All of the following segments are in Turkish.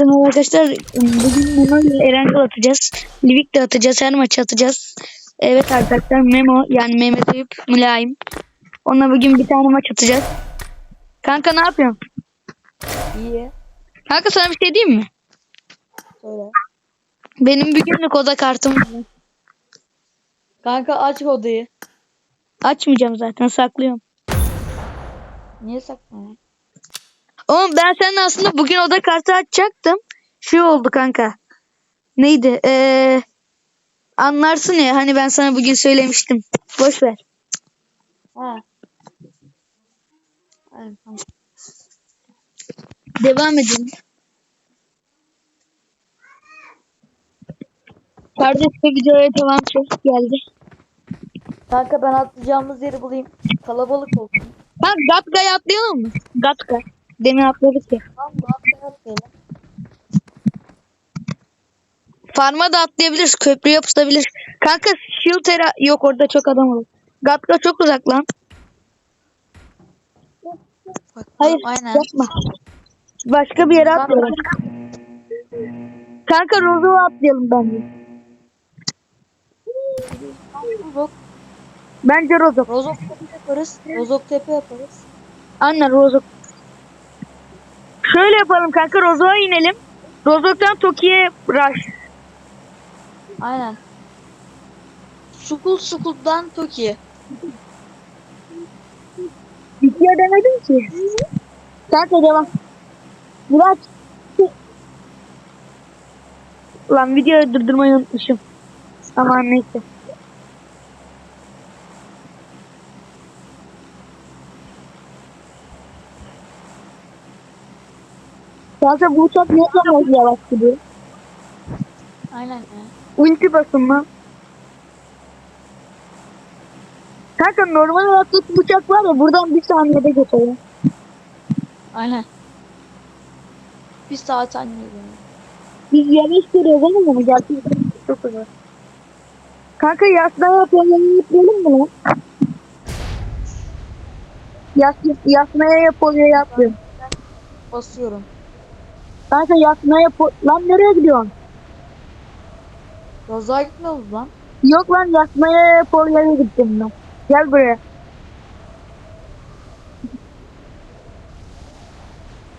Tamam arkadaşlar bugün Memo ile Erangel atacağız. Livik de atacağız. Her maçı atacağız. Evet arkadaşlar Memo yani Mehmet Eyüp Mülayim. Onunla bugün bir tane maç atacağız. Kanka ne yapıyorsun? İyi. Kanka sana bir şey diyeyim mi? Söyle. Benim bir günlük oda kartım var. Kanka aç odayı. Açmayacağım zaten saklıyorum. Niye saklanıyorsun? Oğlum ben seninle aslında bugün oda kartı açacaktım. Şu oldu kanka. Neydi? Ee, anlarsın ya hani ben sana bugün söylemiştim. Boş ver. Ha. Tamam. Devam edelim. Kardeş de videoya devam çok geldi. Kanka ben atlayacağımız yeri bulayım. Kalabalık olsun. Ha Gatka'ya atlayalım mı? Gatka. Demin? Atlayalım. atlayalım. Farma da atlayabiliriz. Köprü yapışabilir. Kanka Shieldera yok orada çok adam olur. Gatka çok uzak lan. Bak, Hayır Aynen. yapma. Başka bir yere atlayalım. Kanka Rozo'ya atlayalım bence. Rozok, Bence Rozo. Rozok tepe yaparız. Rozok tepe yaparız. Aynen Rozo. Şöyle yapalım kanka Rozo'ya inelim. Rozok'tan Toki'ye rush. Aynen. Sukul Sukul'dan Toki. Bitiyor demedim ki. Kanka devam. Murat. Lan videoyu durdurmayı unutmuşum. Aman neyse. Kanka bu uçak ne kadar yavaş gidiyor? Aynen ya. Ulti basın mı? Kanka normal hayatta uçak var ya buradan bir saniyede geçiyor. Aynen. Bir saat anlıyorum. Biz yavaş görüyoruz ama gerçekten çok uzak. Kanka yasna yapalım yapalım mı lan? Yas, yasnaya yapılıyor yapıyorum. Basıyorum. Kanka yasnaya yapı... Lan nereye gidiyorsun? Rozok'a gitmiyoruz lan. Yok lan yasnaya yapılıyor gittim ben. Gel buraya.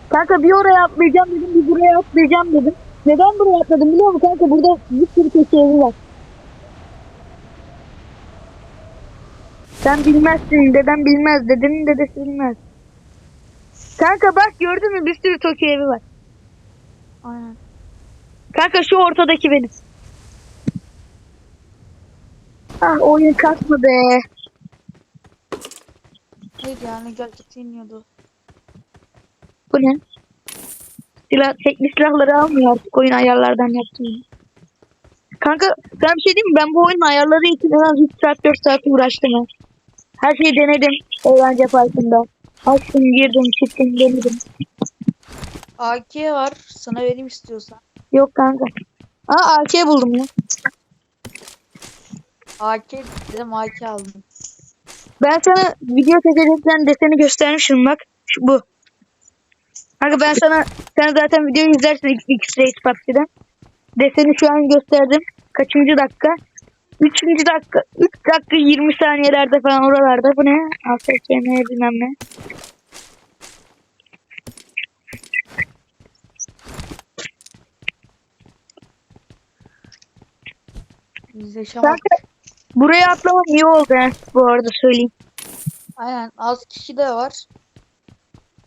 Kanka bir oraya atlayacağım dedim, bir buraya atlayacağım dedim. Neden buraya atladım biliyor musun kanka? Burada bir sürü köşe evi var. Sen bilmezsin, dedem bilmez, dedenin dedesi bilmez. Kanka bak gördün mü bir sürü Tokyo evi var. Aynen. Kanka şu ortadaki benim. Ah oyun kasma be. Neydi yani gerçekten iniyordu. Bu ne? Silah, tekli silahları almıyor artık oyun ayarlardan yaptım. Kanka ben bir şey diyeyim mi? Ben bu oyunun ayarları için en az 3 saat 4 saat uğraştım. ha. Her şeyi denedim eğlence parkında. Açtım girdim çıktım denedim. AK var. Sana vereyim istiyorsan. Yok kanka. Aa AK buldum ya. AK dedim AK aldım. Ben sana video seçenekten deseni göstermişim bak. Şu, bu. Kanka ben sana sen zaten videoyu izlersin X-Ray PUBG'den. Deseni şu an gösterdim. Kaçıncı dakika? Üçüncü dakika. Üç dakika 20 saniyelerde falan oralarda. Bu ne? AFKM bilmem ne. Kanka buraya atlamam iyi oldu ha, bu arada söyleyeyim. Aynen. Az kişi de var.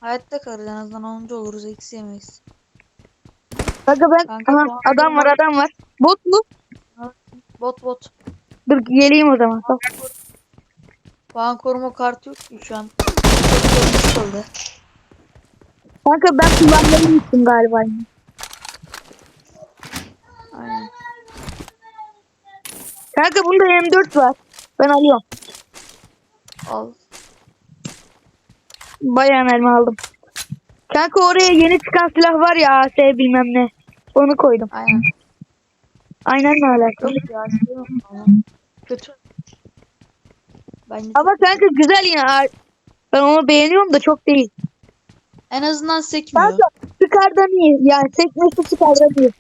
Hayatta kalırız en azından 10. oluruz. Eksi yemeyiz. Kanka ben Kanka, aha, bu adam var adam var. Bot mu? Bot bot. Dur geleyim o zaman. Puan koruma kartı yok ki şu an. Kanka ben kullanmayı için galiba. Kanka bunda M4 var. Ben alıyorum. Al. Bayağı mermi aldım. Kanka oraya yeni çıkan silah var ya AS bilmem ne. Onu koydum. Aynen. Aynen ne alaka? Yok ya. şey yok ama. Kötü. Bence Ama kanka güzel yine. Ben onu beğeniyorum da çok değil. en azından sekmiyor. Kanka Scar'dan iyi. Yani sekmesi Scar'dan iyi.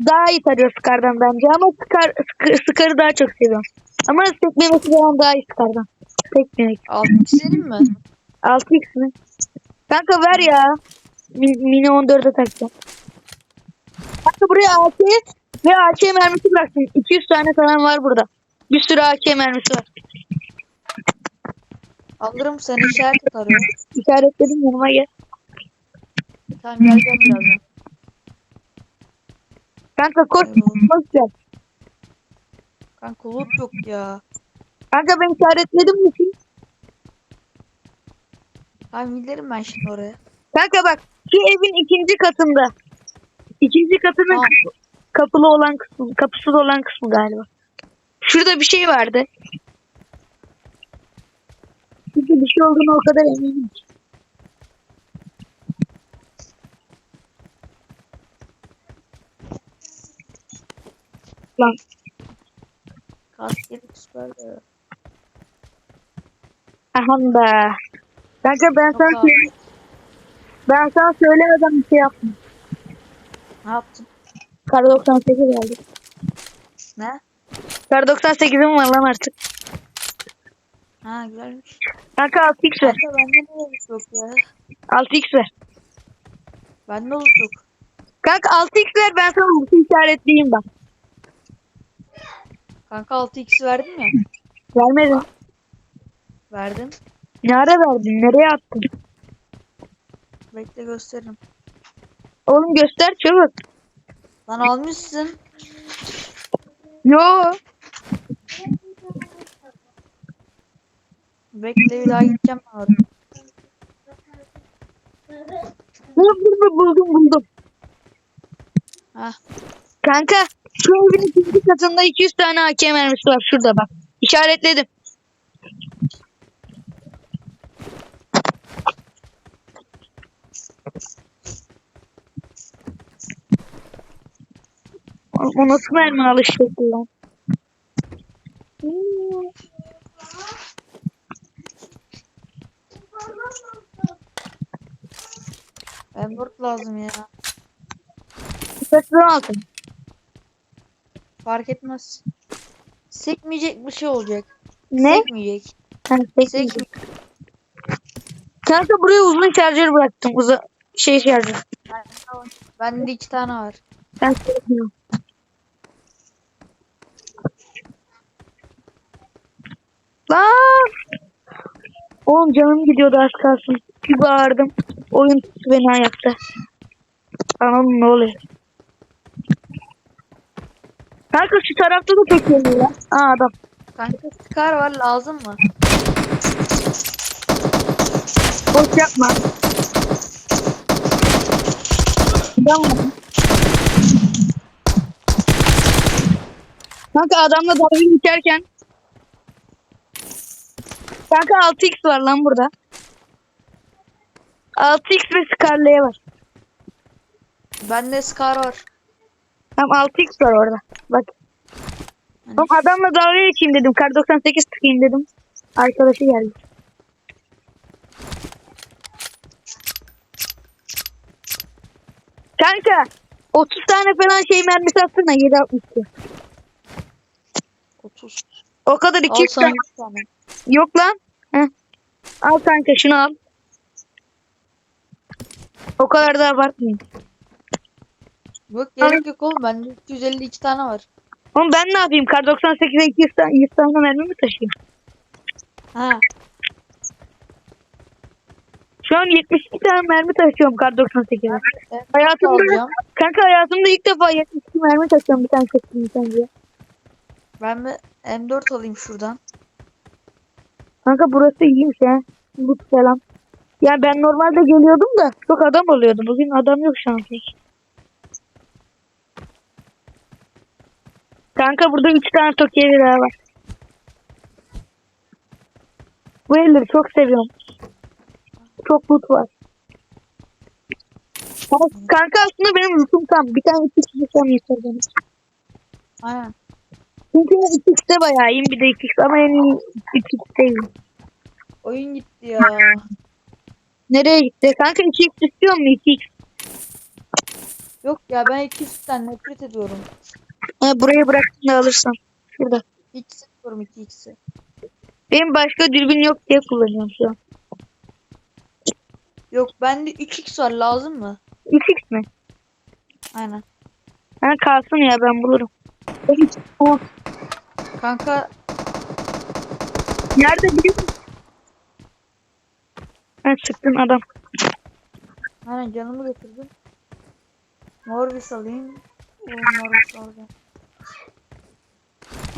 Daha iyi tarıyor Scar'dan bence ama Scar, Scar- Scar'ı daha çok seviyorum. Ama sekmemesi falan daha iyi Scar'dan. Sekmemek. Altı çizelim mi? 6x mi? Kanka ver ya. Mi- Mini 14'e takacağım. Kanka buraya AK ve AK mermisi bıraktım. 200 tane falan var burada. Bir sürü AK mermisi var. Alırım seni işaret atarım. İşaretledim yanıma gel. Tamam geleceğim birazdan. Kanka koş. Koş gel. Kanka loot yok ya. Kanka ben işaretledim mi? ki? Tamam giderim ben şimdi oraya. Kanka bak şu evin ikinci katında. İkinci katının kapı- kapılı olan kısmı, kapısız olan kısmı galiba. Şurada bir şey vardı. Çünkü bir şey olduğunu o kadar eminim ki. Lan Kasket de. ahan be. Kanka ben Çok sana söyle- ben sana söylemeden bir şey yaptım. Ne yaptın? Kar 98 geldi. Ne? Kar 98'im var lan artık. Ha güzelmiş. Kanka 6x ver. Kanka bende ne loot yok ya? 6x ver. Bende loot yok. Kanka 6x ver ben sana ulti işaretleyeyim bak. Kanka 6x verdin mi? Vermedin. Verdim. Ne ara verdin? Nereye attın? Bekle gösteririm. Oğlum göster çabuk. Lan almışsın. Yo. Bekle bir daha gideceğim oraya. Buldum buldum buldum. Hah. Kanka şu evin ikinci katında 200 tane AK mermisi var şurada bak. İşaretledim. O o nasıl mermi alış şekli lan? Hmm. M4 lazım ya. Kaçtan aldın? Fark etmez. Sekmeyecek bir şey olacak. Ne? Sekmeyecek. Ha. Sekmeyecek. Kanka buraya uzun şarjör bıraktım. Uza şey şarjör. Bende iki tane var. Ben söylemiyorum. Lan! Oğlum canım gidiyordu az kalsın. Bir bağırdım. Oyun beni ayakta. Anam ne oluyor? Kanka şu tarafta da geliyor lan. Aa adam. Kanka Scar var lazım mı? Boş yapma. Var. Kanka adamla dalga geçerken Kanka 6x var lan burada. 6x ve Scarlet'e var. Bende Scar var. Tam 6x var orada. Bak. Hani Oğlum adamla dalga geçeyim dedim. Kar 98 tıkayım dedim. Arkadaşı geldi. Kanka 30 tane falan şey mermisi atsana 762. 30. O kadar Al 200 sana tane. bir tane. Yok lan. Heh. Al kanka şunu al. O kadar da abartmayın. Yok gerek yok oğlum. Bende 252 tane var. Oğlum ben ne yapayım? Kar 98'e 200 tane, 100 tane mermi mi taşıyayım? Ha. Şu an 72 tane mermi taşıyorum Kar 98'e. Evet, Hayatımda, alacağım. kanka hayatımda ilk defa 72 mermi taşıyorum bir tane seçtiğim sence. Ben bir M4 alayım şuradan. Kanka burası iyiymiş ha. Bu selam. Ya ben normalde geliyordum da çok adam oluyordu. Bugün adam yok şu an pek. Kanka burada 3 tane Tokyo'li daha var. Bu evleri çok seviyorum. Çok loot var. Ama Kanka aslında benim lootum tam. Bir tane iki kişi tam yeter benim. Aynen. Çünkü 2x'de bayağı iyiyim bir de 2x ama en iyi 2x'teyim. Oyun gitti ya. Nereye gitti? Kanka 2x istiyor mu 2x? Yok ya ben 2x'ten nefret ediyorum. He, buraya bıraktım da alırsam. Şurada. Hiç sevmiyorum 2x'i. Benim başka dürbün yok diye kullanıyorum şu an. Yok bende 3x var lazım mı? 3x mi? Aynen. Ha kalsın ya ben bulurum. O Kanka nerede biliyor musun? Ha sıktın adam. aynen canımı götürdüm. Morvis alayım. O Morvis alacağım.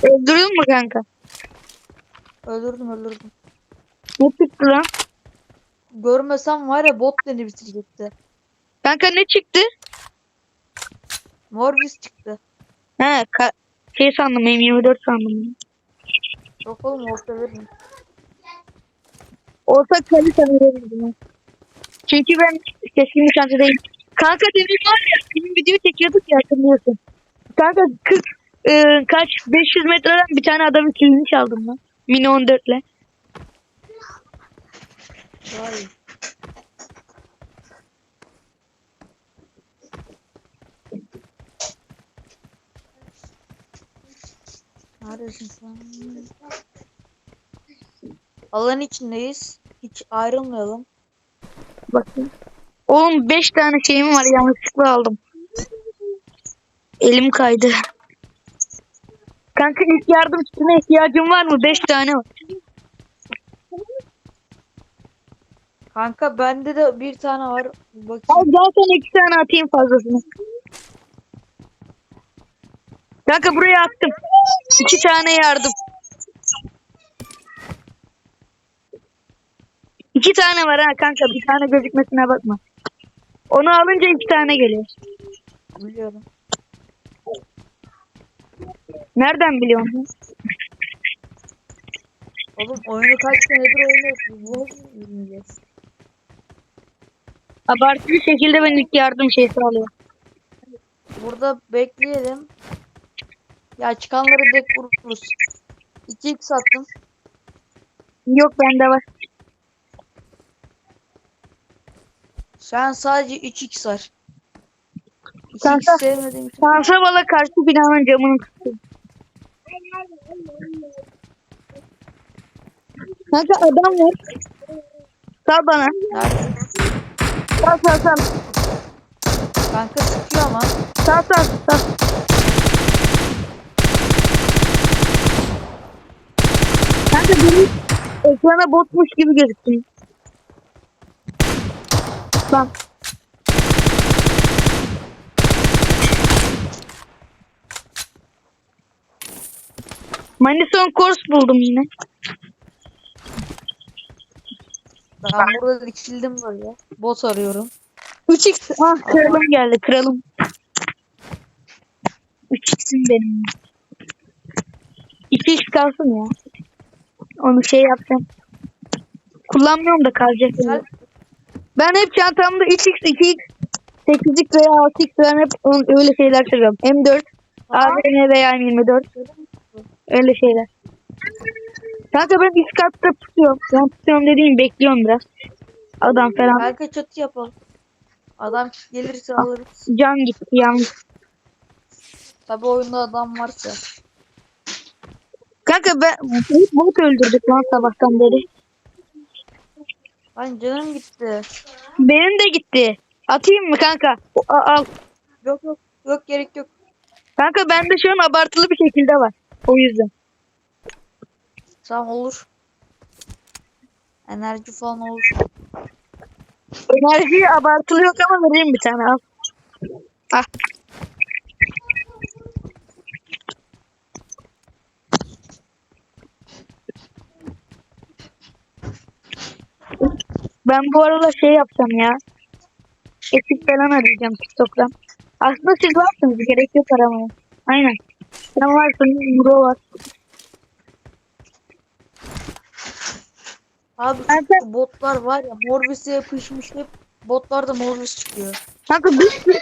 Öldürdün mü kanka? Öldürdüm öldürdüm. Ne çıktı lan? Görmesem var ya bot beni bitirecekti. Kanka ne çıktı? Morvis çıktı. He şey sandım M24 sandım. Yok oğlum orta veririm. Olsa kalite verirdim. Çünkü ben keskin nişancıdayım. Kanka demin var ya bizim video çekiyorduk ya hatırlıyorsun. Kanka 40 e, kaç 500 metreden bir tane adamın kilini çaldım lan. Mini 14 ile. Vay. Neredesin sen? Alan içindeyiz. Hiç ayrılmayalım. Bakayım. Oğlum 5 tane şeyim var yanlışlıkla aldım. Elim kaydı. Kanka ilk yardım kitine ihtiyacın var mı? 5 tane var. Kanka bende de bir tane var. Al Bakayım. zaten 2 tane atayım fazlasını. Kanka buraya attım. 2 tane yardım. İki tane var ha kanka. Bir tane gözükmesine bakma. Onu alınca iki tane geliyor. Biliyorum. Nereden biliyorsun? Oğlum oyunu kaç senedir oyunu bilmeyeceğiz. Abartılı şekilde ben ilk yardım şeysi alıyorum. Burada bekleyelim. Ya çıkanları direkt vururuz. 2x attım. Yok bende var. An sadece 3x var. 2x Kanka. sevmediğim için. Sansa bala karşı binanın camını kırdım. Kanka adam var. Sal bana. Nerede? Sal sal sal. Kanka sıkıyor ama. Sal sal sal. Kanka benim ekrana botmuş gibi gözüktü. Bak. Manison Kors buldum yine. Ben burada dikildim böyle. Bot arıyorum. 3x. Ah kralım geldi kralım. 3x'im benim. 2x kalsın ya. Onu şey yapacağım. Kullanmıyorum da kalacak. Güzel. yani. Ben hep çantamda 3x, 2x, 8x veya 6x ben hep on- öyle şeyler seviyorum. M4, AVM veya M24 öyle şeyler. Kanka ben üst katta tutuyorum. Ben tutuyorum dediğim bekliyorum biraz. Adam falan. Kanka çatı yapalım. Adam gelirse alırız. Can gitti yalnız. Tabi oyunda adam varsa. Kanka ben hep bot öldürdük lan sabahtan beri. Lan canım gitti. Benim de gitti. Atayım mı kanka? A- al. Yok yok. Yok gerek yok. Kanka bende şu an abartılı bir şekilde var. O yüzden. Tamam olur. Enerji falan olur. Enerji abartılı yok ama vereyim bir tane al. Ah. Ben bu arada şey yapsam ya. Etik falan arayacağım TikTok'tan. Aslında siz varsınız. Gerek yok aramaya. Aynen. Sen varsın. Muro var. Abi şu botlar var ya Morvis'e yapışmış hep botlarda Morvis çıkıyor. kanka bir sürü,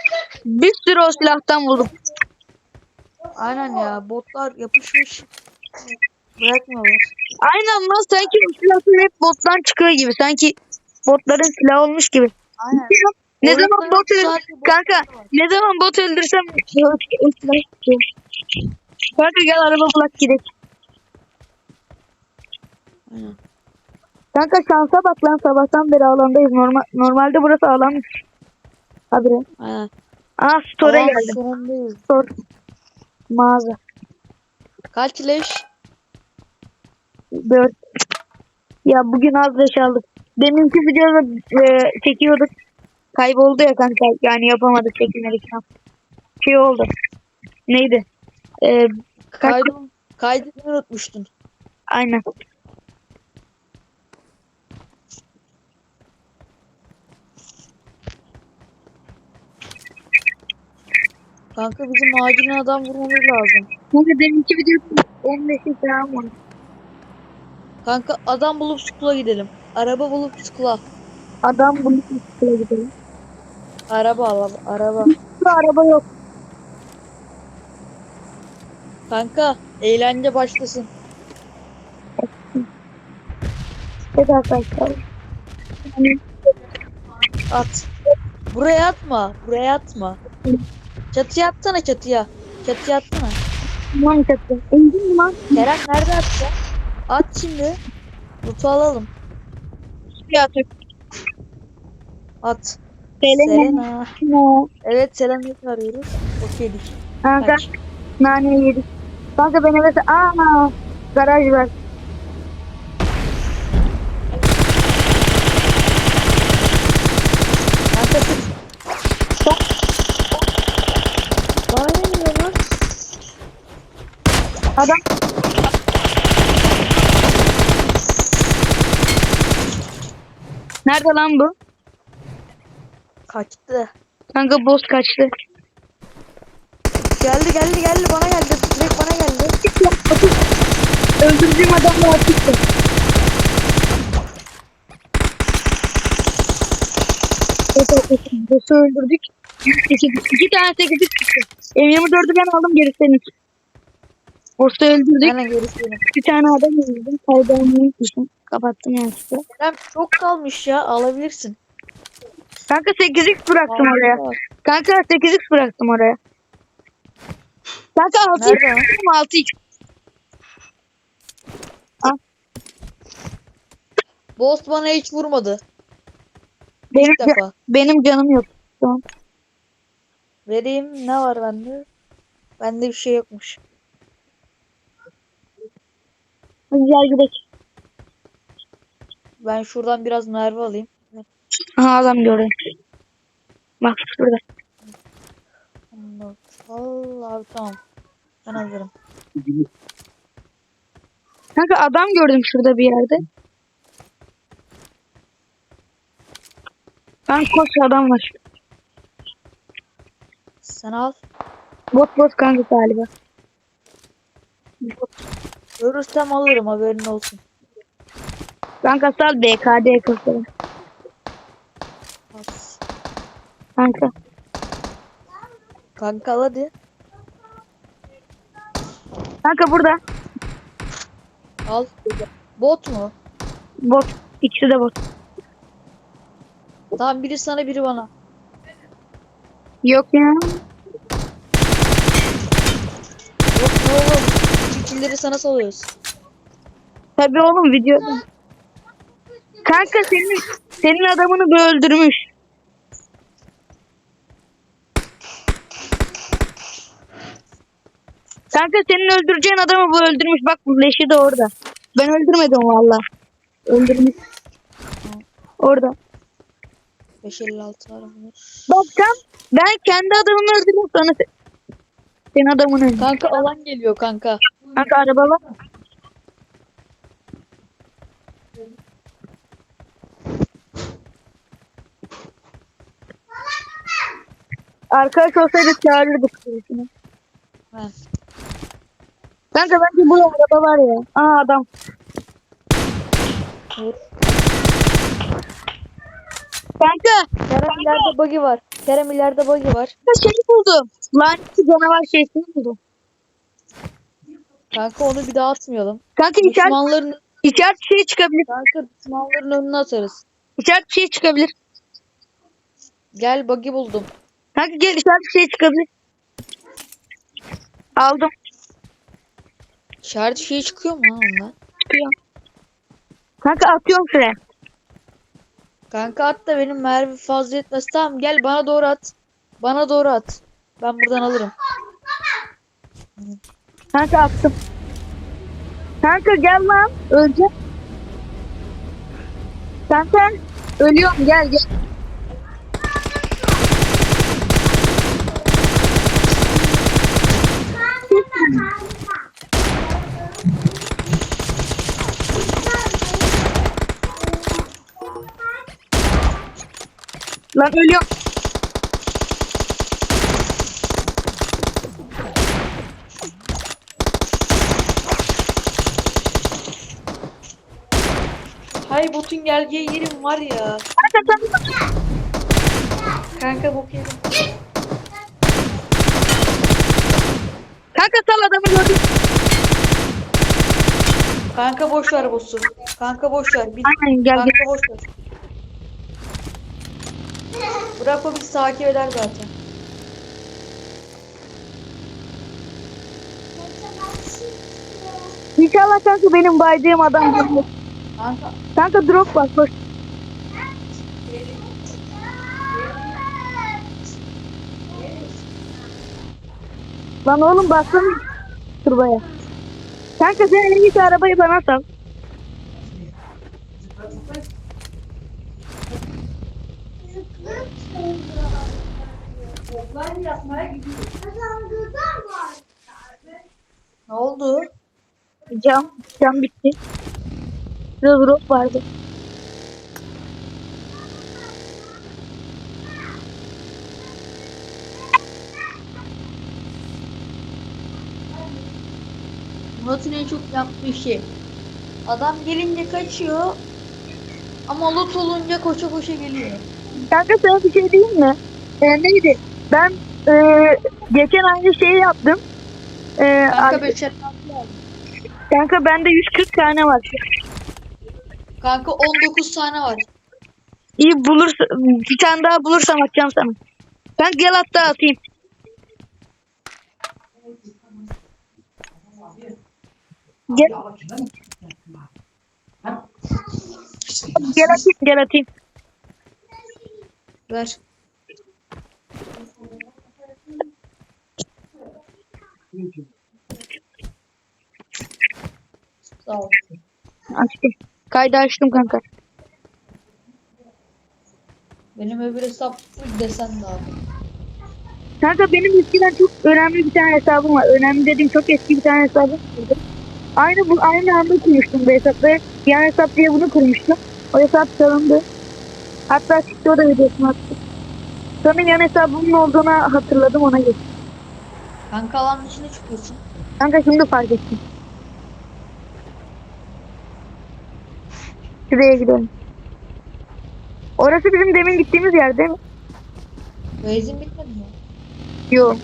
bir sürü o silahtan buldum. Aynen ya botlar yapışmış. Bırakmıyorlar. Aynen lan sanki bu silahlar hep bottan çıkıyor gibi. Sanki botların silahı olmuş gibi. Aynen. Ne zaman bot öl- sadece bot Kanka ne zaman bot öldürsem Kanka gel araba bulak gidelim. Aynen. Kanka şansa bak lan sabahtan beri alandayız. Normal, normalde burası alan. Habire. Aynen. Aa store'a Alan geldim. sonundayız. Store. Mağaza. Kaç leş? 4. Ya bugün az leş aldık. Deminki videoda e, çekiyorduk. Kayboldu ya kanka. Yani yapamadık çekimleri falan. Şey oldu. Neydi? E, kaç... Kaydım. Kaydını unutmuştun. Aynen. Kanka bizim acilen adam vurmamız lazım. Kanka deminki video 15'i falan var. Kanka adam bulup skula gidelim. Araba bulup skula. Adam bunu sıkıya gidelim. Araba araba. Araba yok. Kanka eğlence başlasın. Evet arkadaşlar. At. Buraya atma. Buraya atma. Çatıya atsana çatıya. Çatıya atsana. Tamam çatı. İndin mi lan? Kerem nerede atacak? At şimdi. Loot'u alalım. Ya Türk. At. Selena. Selena. Evet Selena'yı arıyoruz. Okeydik. Kanka nane yedik. Kanka ben eve... Aa garaj var. Adam Nerede lan bu? Kaçtı. Kanka boss kaçtı. Geldi geldi geldi bana geldi. Direkt bana geldi. Öldürdüğüm adamla atıştı. Boss'u öldürdük. İki, iki tane sekizlik çıktı. M24'ü ben aldım geri senin. Boss'u öldürdük. Aynen gerisi benim. Bir tane adam öldürdüm. Kaybetmeyi unutmuşum. Kapattım yanlışlıkla. Kerem çok kalmış ya alabilirsin. Kanka 8x bıraktım oraya. Aa, Kanka 8x bıraktım oraya. Kanka 6x Nerede? bıraktım 6x. Boss bana hiç vurmadı. Benim, İlk defa. benim canım yok. Tamam. Vereyim ne var bende? Bende bir şey yokmuş. Hadi gel gidelim. Ben şuradan biraz merve alayım. Aha adam görüyor. Bak şurada. Allah abi tamam. Ben hazırım. Kanka adam gördüm şurada bir yerde. Ben koş adam var. Sen al. Bot bot kanka galiba. Görürsem alırım haberin olsun. Kanka sal BKD. As. Kanka. Kanka al hadi. Kanka burada. Al. Bot mu? Bot. İkisi de bot. Tamam biri sana biri bana. Yok ya. Yok oğlum. Çekilleri sana salıyoruz. Tabii oğlum videoda. Kanka senin senin adamını bu öldürmüş. Kanka senin öldüreceğin adamı bu öldürmüş. Bak leşi de orada. Ben öldürmedim valla. Öldürmüş. Orada. 556 var? Bak tam ben kendi adamımı öldürdüm sonra se- senin adamını öldürdüm. Kanka alan geliyor kanka. Kanka araba var? Arkadaş olsaydı çağırırdık birisini. Kanka bence bu araba var ya. Aa adam. Vur. Kanka Kerem ileride bug'i var. Kerem ileride bug'i var. şey buldum. Lanetli canavar şeysini buldum. Kanka onu bir daha atmayalım. Kanka içer, Düşmanların, içer bir şey çıkabilir. kanka düşmanların önüne atarız. İçer şey çıkabilir. Gel buggy buldum. Kanka gel bir şey çıkabilir. Aldım. İşaret şey çıkıyor mu lan ondan? Çıkıyor. Kanka atıyorum şuraya. Kanka at da benim mermi fazla etmez. Tamam gel bana doğru at. Bana doğru at. Ben buradan alırım. Kanka attım. Kanka gel lan. Öleceğim. Kanka ölüyorum gel gel. Lan ölüyorum. Hay botun geleceği yerim var ya. Kanka bok yerim. Kanka sal adamı gördüm. Kanka boş ver boss'u. Kanka boş ver. Biz... Aynen gel gel. Kanka boş ver. Bırak o bizi takip eder zaten. İnşallah kanka benim baydığım adam görmez. Kanka Kanka drop var koş. Lan oğlum baksana turbaya. Kanka sen en iyisi arabayı bana sal. Ne oldu? Cam, cam bitti. Şurada drop vardı. Murat'ın en çok yaptığı şey. Adam gelince kaçıyor. Ama lot olunca koşa koşa geliyor. Kanka sana bir şey diyeyim mi? Ee, neydi? Ben e, geçen aynı şeyi yaptım. Ee, Kanka ar- beşer kanka bende 140 tane var. Kanka 19 tane var. İyi bulursa bir tane daha bulursam atacağım sana. Ben gel hatta atayım. Gel. Gel atayım, gel atayım. Ver. Sağ ol. Açtım. Kaydı açtım kanka. Benim öbür hesap full desen de abi. Kanka benim eskiden çok önemli bir tane hesabım var. Önemli dediğim çok eski bir tane hesabım vardı. Aynı bu aynı anda kurmuştum bu hesapları. Yan hesap diye bunu kurmuştum. O hesap çalındı. Hatta çıktı o da videosunu attı. Sonra yan hesabımın olduğunu hatırladım ona geçtim. Kanka alanın içine çıkıyorsun. Kanka şimdi fark ettim. Şuraya gidelim. Orası bizim demin gittiğimiz yer değil mi? Benzin bitmedi mi? Yok.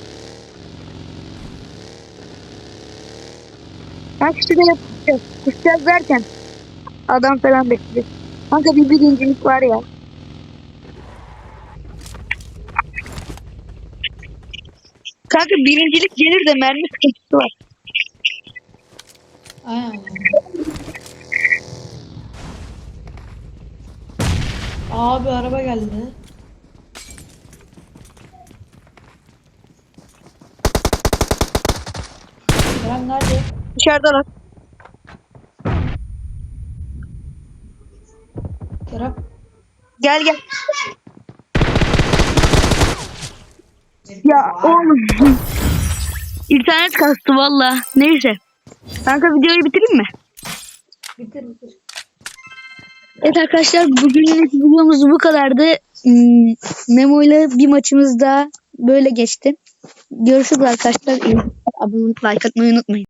Kanka şuraya yapacağız. Kusacağız derken adam falan bekleyecek. Kanka bir birincilik var ya. Kanka birincilik gelir de mermi sıkıntısı var. Aynen. Abi araba geldi. Kerem nerede? Dışarıdalar. Kerem. Gel gel. Ya oğlum. İnternet kastı valla. Neyse. Kanka videoyu bitireyim mi? Bitir bitir. Evet arkadaşlar bugünlük videomuz bu kadardı. Hmm, Memo ile bir maçımız daha böyle geçti. Görüşürüz arkadaşlar. Abone olup like atmayı unutmayın.